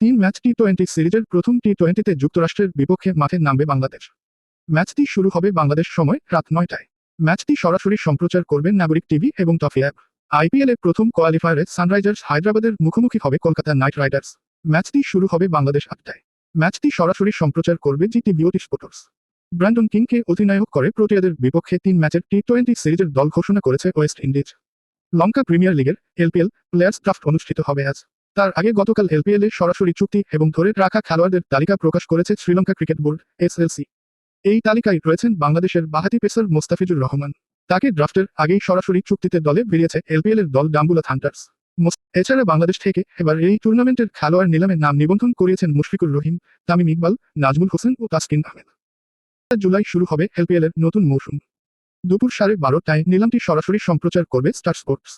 তিন match T twenty সিরিজের প্রথম টি টোয়েন্টিতে যুক্তরাষ্ট্রের বিপক্ষে মাঠে নামবে বাংলাদেশ। ম্যাচটি শুরু হবে বাংলাদেশ সময় রাত নয়টায়। ম্যাচটি সরাসরি সম্প্রচার করবেন নাগরিক টিভি এবং টফি অ্যাপ। আইপিএলে প্রথম কোয়ালিফায়ারে সানরাইজার্স হায়দ্রাবাদের মুখোমুখি হবে কলকাতা নাইট রাইডার্স। ম্যাচটি শুরু হবে বাংলাদেশ আটটায়। ম্যাচটি সরাসরি সম্প্রচার করবে জিটি বিওটি স্পোর্টস। ব্র্যান্ডন কিংকে অধিনায়ক করে প্রোটিয়াদের বিপক্ষে তিন ম্যাচের টি টোয়েন্টি সিরিজের দল ঘোষণা করেছে ওয়েস্ট ইন্ডিজ। লঙ্কা প্রিমিয়ার লিগের এলপিএল প্লেয়ার্স ড্রাফট অনুষ্ঠিত হবে আজ। তার আগে গতকাল এলপিএল সরাসরি চুক্তি এবং ধরে রাখা খেলোয়াড়দের তালিকা প্রকাশ করেছে শ্রীলঙ্কা ক্রিকেট বোর্ড, এসএলসি। এই তালিকায় রয়েছেন বাংলাদেশের বাহাতি পেসার মোস্তাফিজুর রহমান। তাকে ড্রাফটের আগেই সরাসরি চুক্তিতে দলে বেরিয়েছে এলপিএল এর দল ডাম্বুলা থান্টার্স। এছাড়া বাংলাদেশ থেকে এবার এই টুর্নামেন্টের খেলোয়াড় নিলামে নাম নিবন্ধন করিয়েছেন মুশফিকুর রহিম, তামিম ইকবাল, নাজমুল হোসেন ও তাসকিন আহমেদ। জুলাই শুরু হবে এলপিএল এর নতুন মৌসুম। দুপুর সাড়ে বারোটায় নিলামটি সরাসরি সম্প্রচার করবে স্টার স্পোর্টস।